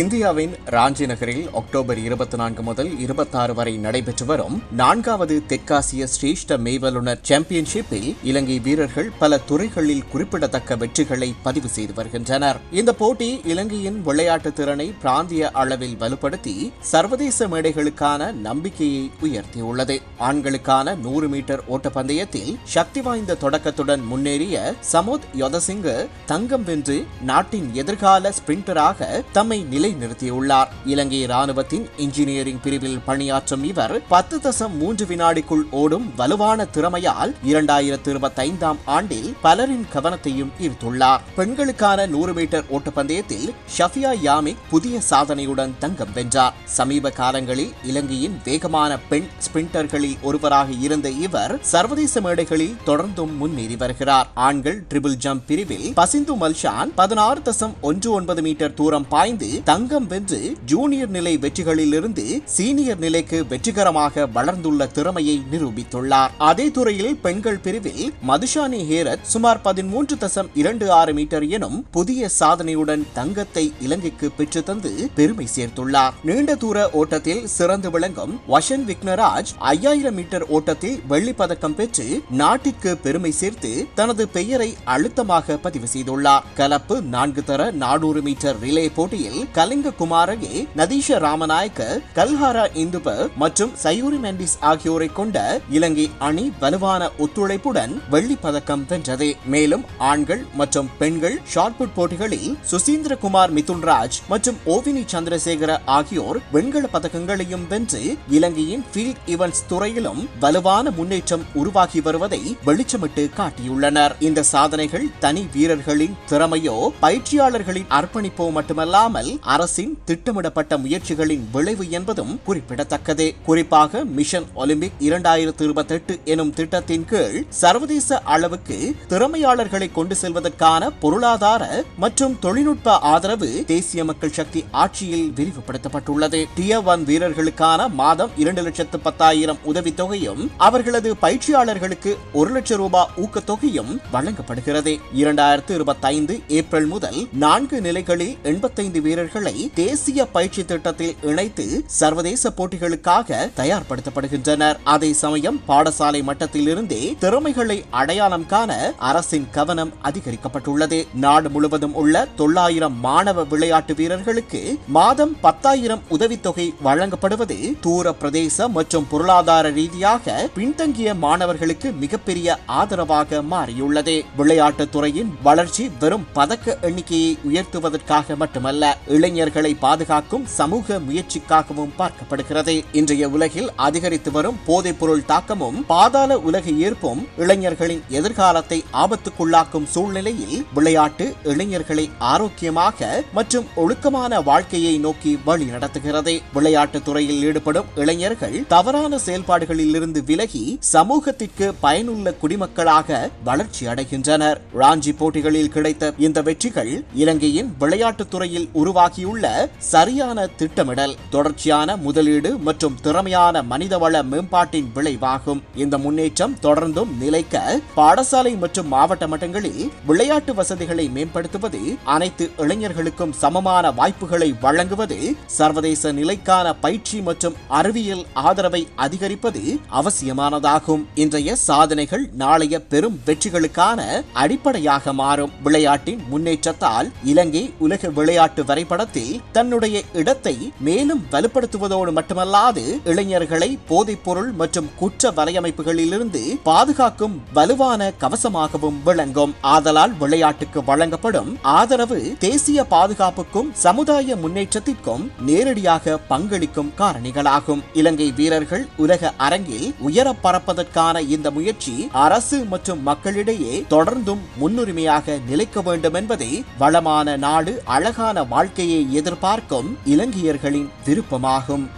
இந்தியாவின் ராஞ்சி நகரில் அக்டோபர் இருபத்தி நான்கு முதல் இருபத்தாறு வரை நடைபெற்று வரும் நான்காவது தெற்காசிய சிரேஷ்ட மெய்வல்லுநர் சாம்பியன்ஷிப்பில் இலங்கை வீரர்கள் பல துறைகளில் குறிப்பிடத்தக்க வெற்றிகளை பதிவு செய்து வருகின்றனர். இந்த போட்டி இலங்கையின் விளையாட்டு திறனை பிராந்திய அளவில் வலுப்படுத்தி சர்வதேச மேடைகளுக்கான நம்பிக்கையை உயர்த்தியுள்ளது. ஆண்களுக்கான நூறு மீட்டர் ஓட்டப்பந்தயத்தில் சக்தி வாய்ந்த தொடக்கத்துடன் முன்னேறிய சமோத் யொதசிங்கு தங்கம் வென்று நாட்டின் எதிர்கால ஸ்பிரிண்டராக தம்மை நிலைநிறுத்தியுள்ளார் இலங்கை ராணுவத்தின் இன்ஜினியரிங் பிரிவில் பணியாற்றும் இவர் பத்து தசம் மூன்று வினாடிக்குள் ஓடும் வலுவான திறமையால் இரண்டாயிரத்து இருபத்தைந்தாம் ஆண்டில் பலரின் கவனத்தையும் ஈர்த்துள்ளார். பெண்களுக்கான நூறு மீட்டர் ஓட்டப்பந்தயத்தில் ஷஃபியா யாமிக் புதிய சாதனையுடன் தங்கம் வென்றார். சமீப காலங்களில் இலங்கையின் வேகமான பெண் ஸ்பிரிண்டர்களில் ஒருவராக இருந்த இவர் சர்வதேச மேடைகளில் தொடர்ந்தும் முன்னேறி வருகிறார். ஆண்கள் ட்ரிபிள் ஜம்ப் பிரிவில் பசிந்து மல்ஷான் பதினாறு தசம் ஒன்று ஒன்பது மீட்டர் தூரம் பாய்ந்து தங்கம் வென்று ஜூனியர் நிலை வெற்றிகளிலிருந்து சீனியர் நிலைக்கு வெற்றிகரமாக வளர்ந்துள்ள திறமையை நிரூபித்துள்ளார். அதே துறையில் பெண்கள் பிரிவில் மதுஷானி ஹேரத் சுமார் பதிமூன்று தசம் இரண்டு ஆறு மீட்டர் எனும் புதிய சாதனையுடன் தங்கத்தை இலங்கைக்கு பெற்று தந்து பெருமை சேர்த்துள்ளார். நீண்ட தூர ஓட்டத்தில் சிறந்து விளங்கும் வஷன் விக்னராஜ் ஐயாயிரம் மீட்டர் ஓட்டத்தில் வெள்ளிப் பதக்கம் பெற்று நாட்டிற்கு பெருமை சேர்த்து தனது பெயரை அழுத்தமாக பதிவு செய்துள்ளார். கலப்பு நான்கு தர நானூறு மீட்டர் ரிலே போட்டியில் கலிங்க குமாரகே நதீஷ ராமநாயக்க கல்ஹாரா இந்துப மற்றும் சயூரி மெண்டிஸ் ஆகியோரை கொண்ட இலங்கை அணி வலுவான ஒத்துழைப்புடன் வெள்ளி பதக்கம் வென்றது. மேலும் ஆண்கள் மற்றும் பெண்கள் ஷார்ட்புட் போட்டிகளில் சுசீந்திரகுமார் மிதுன்ராஜ் மற்றும் ஓவினி சந்திரசேகர ஆகியோர் வெண்கல பதக்கங்களையும் வென்று இலங்கையின் ஃபீல்ட் ஈவென்ட்ஸ் துறையிலும் வலுவான முன்னேற்றம் உருவாகி வருவதை வெளிச்சமிட்டு காட்டியுள்ளனர். இந்த சாதனைகள் தனி வீரர்களின் திறமையோ பயிற்சியாளர்களின் அர்ப்பணிப்போ மட்டுமல்லாமல் அரசின் திட்டமிடப்பட்ட முயற்சிகளின் விளைவு என்பதும் குறிப்பிடத்தக்கது. குறிப்பாக மிஷன் ஒலிம்பிக் இரண்டாயிரத்து இருபத்தெட்டு எனும் திட்டத்தின் கீழ் சர்வதேச அளவுக்கு திறமையாளர்களை கொண்டு செல்வதற்கான பொருளாதார மற்றும் தொழில்நுட்ப ஆதரவு தேசிய மக்கள் சக்தி ஆட்சியில் விரிவுபடுத்தப்பட்டுள்ளது. டியர் ஒன் வீரர்களுக்கான மாதம் இரண்டு லட்சத்து பத்தாயிரம் உதவித்தொகையும் அவர்களது பயிற்சியாளர்களுக்கு ஒரு லட்சம் ரூபாய் ஊக்கத்தொகையும் வழங்கப்படுகிறது. இரண்டாயிரத்து இருபத்தைந்து ஏப்ரல் முதல் நான்கு நிலைகளில் எண்பத்தைந்து வீரர்கள் தேசிய பயிற்சி திட்டத்தில் இணைத்து சர்வதேச போட்டிகளுக்காக தயார்படுத்தப்படுகின்றனர். அதே சமயம் பாடசாலை மட்டத்திலிருந்தே திறமைகளை அடையாளம் காண அரசின் கவனம் அதிகரிக்கப்பட்டுள்ளது. நாடு முழுவதும் உள்ள தொள்ளாயிரம் மாணவ விளையாட்டு வீரர்களுக்கு மாதம் பத்தாயிரம் உதவித்தொகை வழங்கப்படுவது தூர பிரதேச மற்றும் பொருளாதார ரீதியாக பின்தங்கிய மாணவர்களுக்கு மிகப்பெரிய ஆதரவாக மாறியுள்ளது. விளையாட்டுத் துறையின் வளர்ச்சி வெறும் பதக்க எண்ணிக்கையை உயர்த்துவதற்காக மட்டுமல்ல இளைஞர் இளைஞர்களை பாதுகாக்கும் சமூக முயற்சிக்காகவும் பார்க்கப்படுகிறது. இன்றைய உலகில் அதிகரித்து வரும் போதைப் பொருள் தாக்கமும் பாதாள உலக ஈர்ப்பும் இளைஞர்களின் எதிர்காலத்தை ஆபத்துக்குள்ளாக்கும் சூழ்நிலையில் விளையாட்டு இளைஞர்களை ஆரோக்கியமாக மற்றும் ஒழுக்கமான வாழ்க்கையை நோக்கி வழி நடத்துகிறது. விளையாட்டுத் துறையில் ஈடுபடும் இளைஞர்கள் தவறான செயல்பாடுகளில் இருந்து விலகி சமூகத்திற்கு பயனுள்ள குடிமக்களாக வளர்ச்சி அடைகின்றனர். ராஞ்சி போட்டிகளில் கிடைத்த இந்த வெற்றிகள் இலங்கையின் விளையாட்டுத் துறையில் உருவாகி உருவாகியுள்ள சரியான திட்டமிடல் தொடர்ச்சியான முதலீடு மற்றும் திறமையான மனிதவள மேம்பாட்டின் விளைவாகும். இந்த முன்னேற்றம் தொடர்ந்தும் நிலைக்க பாடசாலை மற்றும் மாவட்ட மட்டங்களில் விளையாட்டு வசதிகளை மேம்படுத்துவது அனைத்து இளைஞர்களுக்கும் சமமான வாய்ப்புகளை வழங்குவது சர்வதேச நிலைக்கான பயிற்சி மற்றும் அறிவியல் ஆதரவை அதிகரிப்பது அவசியமானதாகும். இன்றைய சாதனைகள் நாளைய பெரும் வெற்றிகளுக்கான அடிப்படையாக மாறும். விளையாட்டின் முன்னேற்றத்தால் இலங்கை உலக விளையாட்டு வரைபட வரைபடத்தில் தன்னுடைய இடத்தை மேலும் வலுப்படுத்துவதோடு மட்டுமல்லாது இளைஞர்களை போதைப் பொருள் மற்றும் குற்ற வலையமைப்புகளிலிருந்து பாதுகாக்கும் வலுவான கவசமாகவும் விளங்கும். ஆதலால் விளையாட்டுக்கு வழங்கப்படும் ஆதரவு தேசிய பாதுகாப்புக்கும் சமுதாய முன்னேற்றத்திற்கும் நேரடியாக பங்களிக்கும் காரணிகளாகும். இலங்கை வீரர்கள் உலக அரங்கில் உயர பறப்பதற்கான இந்த முயற்சி அரசு மற்றும் மக்களிடையே தொடர்ந்தும் முன்னுரிமையாக நிலைக்க வேண்டும் என்பதே வளமான நாடு அழகான வாழ்க்கையை எதிர்பார்க்கும் இலங்கையர்களின் விருப்பமாகும்.